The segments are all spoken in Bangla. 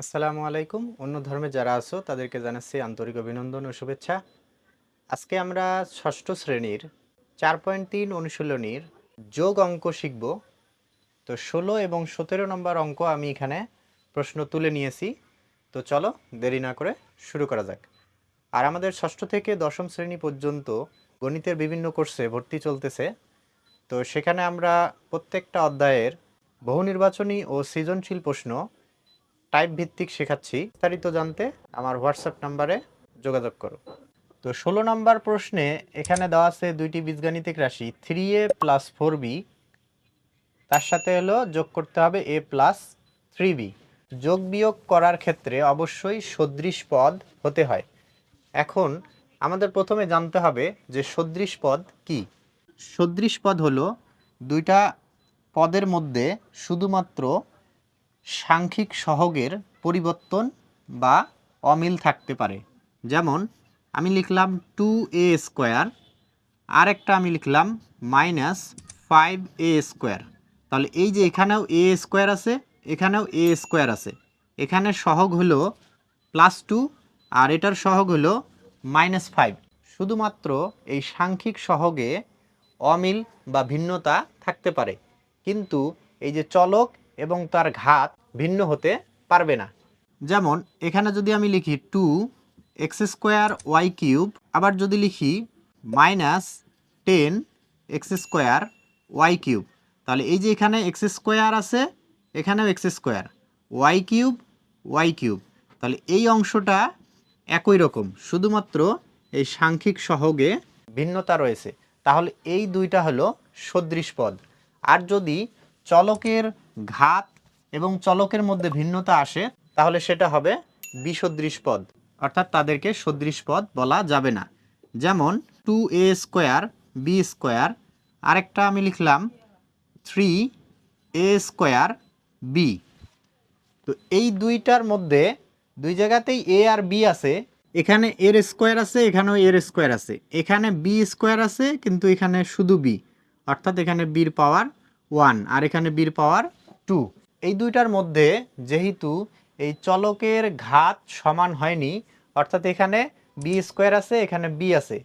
আসসালামু আলাইকুম। অন্য ধর্মে যারা আছো, তাদেরকে জানাচ্ছি আন্তরিক অভিনন্দন ও শুভেচ্ছা। আজকে আমরা ষষ্ঠ শ্রেণির চার পয়েন্ট তিন অনুশীলনীর যোগ অঙ্ক শিখব। তো ষোলো এবং সতেরো নম্বর অঙ্ক আমি এখানে প্রশ্ন তুলে নিয়েছি। তো চলো, দেরি না করে শুরু করা যাক। আর আমাদের ষষ্ঠ থেকে দশম শ্রেণি পর্যন্ত গণিতের বিভিন্ন কোর্সে ভর্তি চলতেছে। তো সেখানে আমরা প্রত্যেকটা অধ্যায়ের বহু নির্বাচনী ও সৃজনশীল প্রশ্ন টাইপ ভিত্তিক শেখাচ্ছি, বিস্তারিত জানতে আমার হোয়াটসঅ্যাপ নাম্বারে যোগাযোগ করো। তো ষোলো নম্বর প্রশ্নে এখানে দেওয়া আছে দুইটি বীজগাণিতিক রাশি three A plus four B তার সাথে হলো যোগ করতে হবে এ প্লাস থ্রি বি যোগ বিয়োগ করার ক্ষেত্রে অবশ্যই সদৃশ পদ হতে হয়। এখন আমাদের প্রথমে জানতে হবে যে সদৃশ পদ কি। সদৃশ পদ হলো দুইটা পদের মধ্যে শুধুমাত্র সাংখ্যিক সহগের পরিবর্তন বা অমিল থাকতে পারে। যেমন, আমি লিখলাম টু এ স্কোয়ার আর একটা আমি লিখলাম মাইনাস ফাইভ এ স্কোয়ার তাহলে এই যে এখানেও এ স্কোয়ার আছে, এখানেও এ স্কোয়ার আছে। এখানে সহগ হলো প্লাস টু আর এটার সহগ হলো মাইনাস ফাইভ শুধুমাত্র এই সাংখ্যিক সহগে অমিল বা ভিন্নতা থাকতে পারে। কিন্তু এই যে চলক এবং তার ঘাত ভিন্ন হতে পারবে না। যেমন, এখানে যদি আমি লিখি two X square Y cube, আবার যদি লিখি minus ten X square Y cube, তাহলে এই যে এখানে এক্স স্কোয়ার আছে, এখানেও X square, Y cube Y cube, তাহলে এই অংশটা একই রকম, শুধুমাত্র এই সাংখ্যিক সহগে ভিন্নতা রয়েছে। তাহলে এই দুইটা হলো সদৃশ পদ। আর যদি চলকের ঘাত এবং চলকের মধ্যে ভিন্নতা আসে, তাহলে সেটা হবে বিসদৃশ পদ। অর্থাৎ তাদেরকে সদৃশ পদ বলা যাবে না। যেমন two A square B square আরেকটা আমি লিখলাম থ্রি এ স্কোয়ার বি তো এই দুইটার মধ্যে দুই জায়গাতেই এ আর বি আছে, এখানে এর স্কোয়ার আছে, এখানেও এর স্কোয়ার আছে। এখানে বি স্কোয়ার আছে, কিন্তু এখানে শুধু বি অর্থাৎ এখানে বির পাওয়ার ওয়ান আর এখানে বির পাওয়ার টু। এই দুইটার মধ্যে যেহেতু এই চলকের ঘাত সমান হয়নি, অর্থাৎ এখানে বি স্কোয়ার আছে, এখানে বি আছে।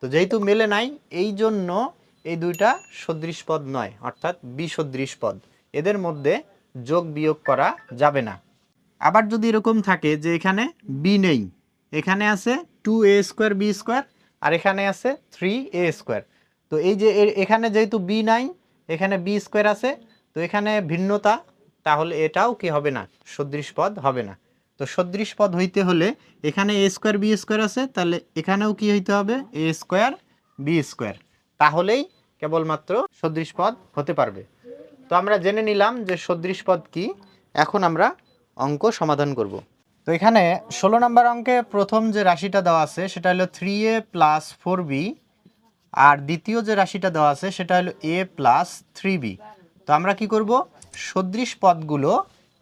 তো যেহেতু মেলে নাই, এই জন্য এই দুইটা সদৃশ পদ নয়, অর্থাৎ বিসদৃশ পদ। এদের মধ্যে যোগ বিয়োগ করা যাবে না। আবার যদি এরকম থাকে যে এখানে বি নেই, এখানে আছে two A square B square আর এখানে আছে থ্রি এ স্কোয়ার তো এই যে এখানে যেহেতু বি নাই, এখানে বি স্কোয়ার আছে তো এখানে ভিন্নতা, তাহলে এটাও কি হবে না? সদৃশ পদ হবে না। তো সদৃশ পদ হইতে হলে এখানে এ স্কোয়ার বি স্কোয়ার আছে, তাহলে এখানেও কি হইতে হবে? এ স্কোয়ার বি স্কোয়ার তাহলেই কেবলমাত্র সদৃশ পদ হতে পারবে। তো আমরা জেনে নিলাম যে সদৃশ পদ কি। এখন আমরা অঙ্ক সমাধান করব। তো এখানে ষোলো নম্বর অঙ্কে প্রথম যে রাশিটা দেওয়া আছে, সেটা হলো three A plus four B আর দ্বিতীয় যে রাশিটা দেওয়া আছে, সেটা হলো এ প্লাস থ্রি বি তো আমরা কি করব? সদৃশ পদগুলো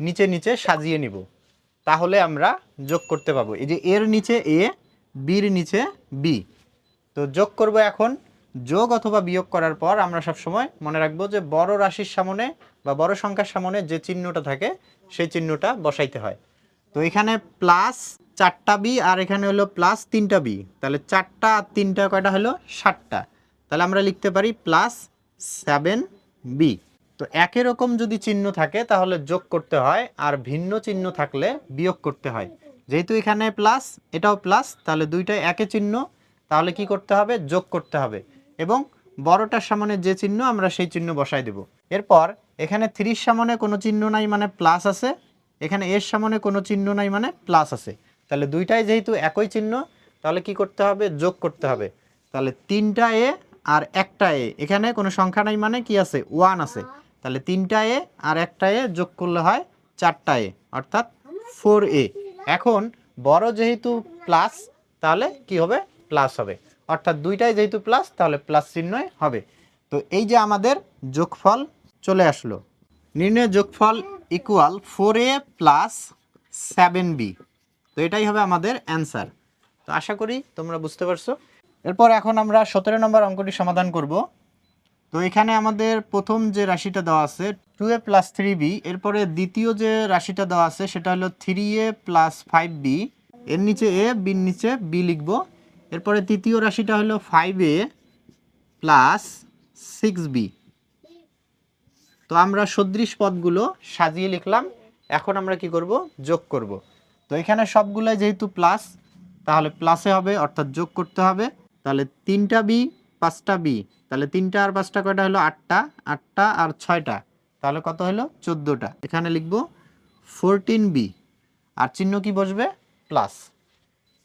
নিচে নিচে সাজিয়ে নিব। তাহলে আমরা যোগ করতে পাবো। এই যে এর নিচে এ, বির নিচে বি। তো যোগ করব এখন। যোগ অথবা বিয়োগ করার পর আমরা সব সময় মনে রাখব যে বড় রাশির সামনে বা বড় সংখ্যার সামনে যে চিহ্নটা থাকে, সেই চিহ্নটা বসাইতে হয়। তো এখানে প্লাস চারটা বি আর এখানে হলো প্লাস তিনটা বি। তাহলে চারটা আর তিনটা কয়টা হলো? ষাটটা তাহলে আমরা লিখতে পারি প্লাস সেভেন বি। তো একই রকম যদি চিহ্ন থাকে, তাহলে যোগ করতে হয়, আর ভিন্ন চিহ্ন থাকলে বিয়োগ করতে হয়। যেহেতু এখানে প্লাস এটাও প্লাস তাহলে দুইটাই একই চিহ্ন, তাহলে কি করতে হবে? যোগ করতে হবে। এবং বড়টার সামনে যে চিহ্ন, আমরা সেই চিহ্ন বসাই দেব। এরপর এখানে থ্রির সামনে কোনো চিহ্ন নাই মানে প্লাস আছে, এখানে এর সামনে কোনো চিহ্ন নাই মানে প্লাস আছে। তাহলে দুইটাই যেহেতু একই চিহ্ন, তাহলে কি করতে হবে? যোগ করতে হবে। তাহলে তিনটা এ আর একটা এ এখানে কোনো সংখ্যা নাই মানে কি আছে? ওয়ান আছে। তাহলে তিনটা এ আর একটা এ যোগ করলে হয় চারটা এ, অর্থাৎ ফোর এ। এখন বড় যেহেতু প্লাস তাহলে কি হবে? প্লাস হবে। অর্থাৎ দুইটাই যেহেতু প্লাস তাহলে প্লাস চিহ্নই হবে। তো এই যে আমাদের যোগফল চলে আসলো। নির্ণয় যোগফল equal four A plus seven B তো এটাই হবে আমাদের অ্যান্সার তো আশা করি তোমরা বুঝতে পারছ। এরপর এখন আমরা সতেরো নম্বর অঙ্কটি সমাধান করব। তো এখানে আমাদের প্রথম যে রাশিটা দেওয়া আছে two A plus three B এরপরে দ্বিতীয় যে রাশিটা দেওয়া আছে সেটা হলো three A plus five B এর নিচে এ বির নিচে বি লিখব। এরপরে তৃতীয় রাশিটা হলো five A plus six B তো আমরা সদৃশ পদগুলো সাজিয়ে লিখলাম, এখন আমরা কি করব? যোগ করব। তো এখানে সবগুলাই যেহেতু প্লাস তাহলে প্লাসে হবে, অর্থাৎ যোগ করতে হবে। তাহলে তিনটা বি পাঁচটা বি, তাহলে তিনটা আর পাঁচটা কয়টা হলো? আটটা। আটটা আর ছয়টা। তাহলে কত হলো? চোদ্দোটা। এখানে লিখব ফোরটিন বি আর চিহ্ন কি বসবে? প্লাস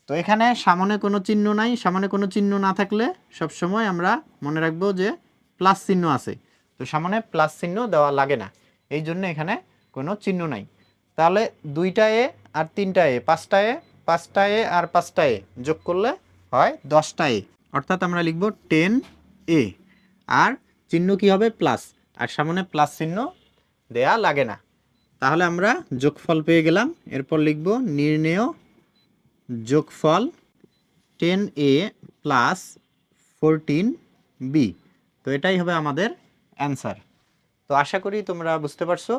তো এখানে সামনে কোনো চিহ্ন নাই। সামনে কোনো চিহ্ন না থাকলে সব সময় আমরা মনে রাখব যে প্লাস চিহ্ন আছে। তো সামনে প্লাস চিহ্ন দেওয়া লাগে না। এই জন্য এখানে কোনো চিহ্ন নাই। তাহলে দুইটা এ আর তিনটা এ, পাঁচটা এ পাঁচটা এ আর পাঁচটা এ যোগ করলে হয় দশটা এ। অর্থাৎ আমরা লিখব টেন এ। আর চিহ্ন কি হবে? প্লাস। আর সামনে প্লাস চিহ্ন দেয়া লাগে না। তাহলে আমরা যোগফল পেয়ে গেলাম। এরপর লিখব নির্ণেয় যোগফল ten A plus fourteen B. তো এটাই হবে আমাদের অ্যান্সার। তো আশা করি তোমরা বুঝতে পারছ।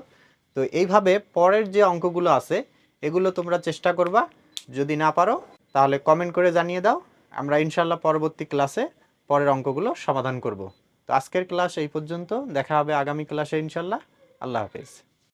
তো এইভাবে পরের যে অঙ্কগুলো আছে, এগুলো তোমরা চেষ্টা করবা। যদি না পারো, তাহলে কমেন্ট করে জানিয়ে দাও। আমরা ইনশাল্লাহ পরবর্তী ক্লাসে পরের অঙ্কগুলো সমাধান করব। তো আজকের ক্লাস এই পর্যন্ত। দেখা হবে আগামী ক্লাসে ইনশাল্লাহ আল্লাহ হাফেজ।